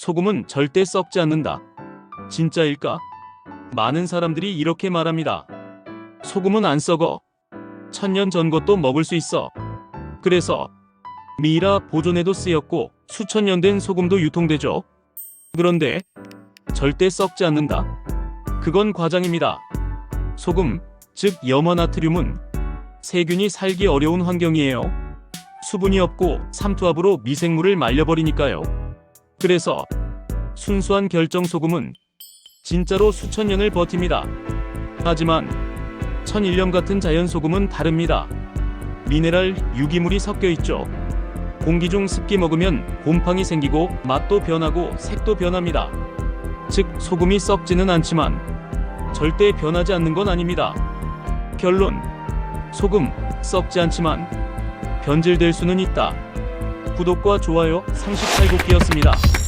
소금은 절대 썩지 않는다. 진짜일까? 많은 사람들이 이렇게 말합니다. 소금은 안 썩어. 천년 전 것도 먹을 수 있어. 그래서 미라 보존에도 쓰였고 수천 년 된 소금도 유통되죠. 그런데 절대 썩지 않는다. 그건 과장입니다. 소금, 즉 염화나트륨은 세균이 살기 어려운 환경이에요. 수분이 없고 삼투압으로 미생물을 말려버리니까요. 그래서 순수한 결정 소금은 진짜로 수천 년을 버팁니다. 하지만 천일염 같은 자연 소금은 다릅니다. 미네랄, 유기물이 섞여 있죠. 공기 중 습기 먹으면 곰팡이 생기고 맛도 변하고 색도 변합니다. 즉 소금이 썩지는 않지만 절대 변하지 않는 건 아닙니다. 결론 소금 썩지 않지만 변질될 수는 있다. 구독과 좋아요 상식 탈곡기였습니다.